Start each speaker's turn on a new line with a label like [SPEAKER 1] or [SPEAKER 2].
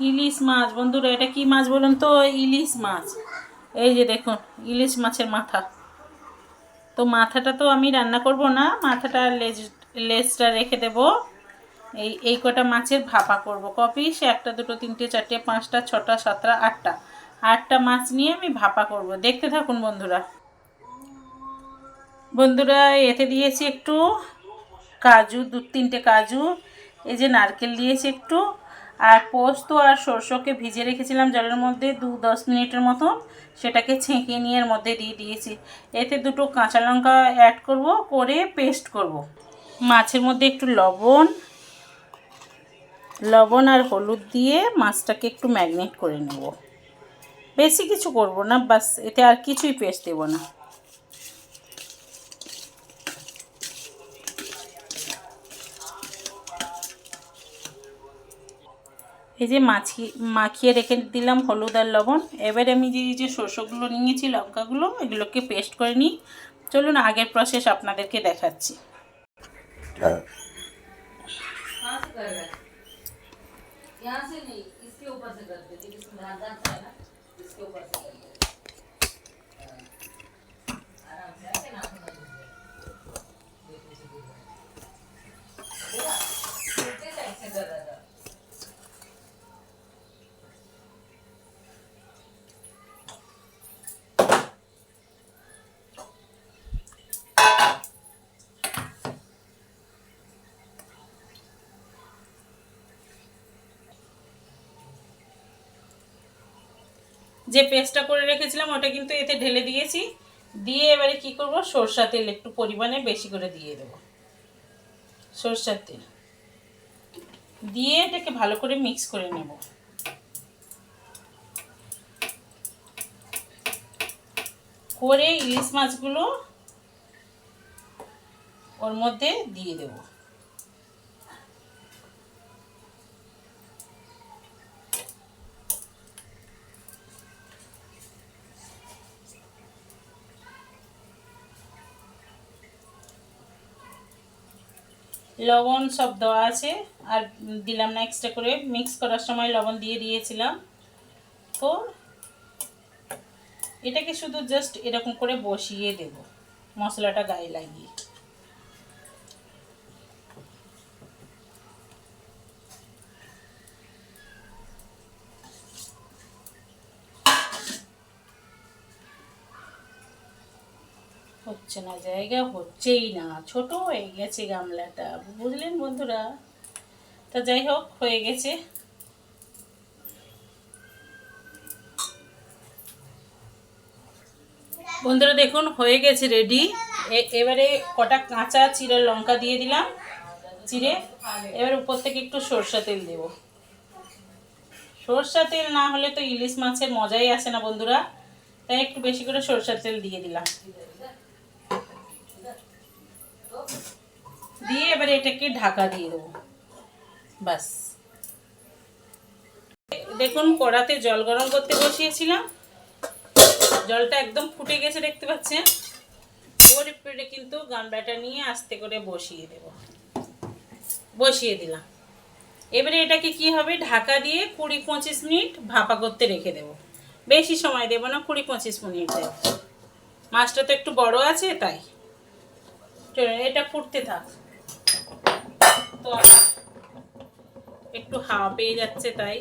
[SPEAKER 1] ইলিশ মাছ। বন্ধুরা, এটা কি মাছ বলুন তো? ইলিশ মাছ। এই যে দেখুন, ইলিশ মাছের মাথা। তো মাথাটা তো আমি রান্না করব না, মাথাটা লেজ লেজটা রেখে দেব। এই এই কটা মাছের ভাপা করব। কপিস একটা, দুটো, তিনটে, চারটে, পাঁচটা, ছটা, সাতটা, আটটা। আটটা মাছ নিয়ে আমি ভাপা করব। দেখতে থাকুন বন্ধুরা। বন্ধুরা, এতে দিয়েছি একটু কাজু দু তিনটে কাজু, এই যে নারকেল দিয়েছি একটু। আর পোস্ত আর সরষেকে ভিজে রেখেছিলাম জলের মধ্যে দু দশ মিনিটের মতো। সেটাকে ছেঁকে নিয়ে এর মধ্যে দিয়ে দিয়েছি। এতে দুটো কাঁচা লঙ্কা অ্যাড করব, করে পেস্ট করব। মাছের মধ্যে একটু লবণ লবণ আর হলুদ দিয়ে মাছটাকে একটু ম্যাগনেট করে নেব। বেশি কিছু করব না বাস এতে আর কিছুই পেস্ট দেবো না। এই যে মাছি মাখিয়ে রেখে দিলাম হলুদ আর লবণ এবার আমি যে এই যে শস্যগুলো নিয়েছি লঙ্কাগুলো এগুলোকে পেস্ট করে নিই চলুন আগের প্রসেস আপনাদেরকে দেখাচ্ছি
[SPEAKER 2] यहाँ से नहीं इसके ऊपर से करते थे जिसमें धान धान था ना इसके ऊपर से करते आराम से
[SPEAKER 1] যে পেস্টটা করে রেখেছিলাম, ওটা কিন্তু এতে ঢেলে দিয়েছি। দিয়ে এবারে কি করব? সরষা তেল একটু পরিমাণে বেশি করে দিয়ে দেব। সরষার তেল। দিয়ে এটাকে ভালো করে মিক্স করে নেব। করে ইলিশ মাছগুলো ওর মধ্যে দিয়ে দেবো। লবণ সব দেওয়া আছে। আর দিলাম না এক্সট্রা করে। মিক্স করার সময় লবণ দিয়ে দিয়েছিলাম। তো এটাকে শুধু জাস্ট এরকম করে বসিয়ে দেব। মশলাটা গায়ে লাগিয়ে। হচ্ছে না, জায়গা হচ্ছেই না। ছোট হয়ে গেছে গামলাটা, বুঝলেন বন্ধুরা? তা যাই হোক, হয়ে গেছে। বন্ধুরা দেখুন, হয়ে গেছে রেডি এবারে কটা কাঁচা চিড়ে লঙ্কা দিয়ে দিলাম চিড়ে এবার উপর থেকে একটু সরষা তেল দেব। সরষা তেল না হলে তো ইলিশ মাছের মজাই আসে না বন্ধুরা। তাই একটু বেশি করে সরষার তেল দিয়ে দিলাম। দিয়ে এবারে এটাকে ঢাকা দিয়ে দেবো। বাস। দেখুন, কড়াতে জল গরম করতে বসিয়েছিলাম। জলটা একদম ফুটে গেছে দেখতে পাচ্ছেন। ওর উপরে কিন্তু গামলাটা নিয়ে আস্তে করে বসিয়ে দেব। বসিয়ে দিলাম। এবারে এটাকে কি হবে? ঢাকা দিয়ে কুড়ি পঁচিশ মিনিট ভাপা করতে রেখে দেব। বেশি সময় দেবো না, কুড়ি পঁচিশ মিনিট দেব। মাছটা তো একটু বড় আছে, তাই। এটা ফুটতে থাক। তো একটু হাওয়া পেয়ে যাচ্ছে তাই।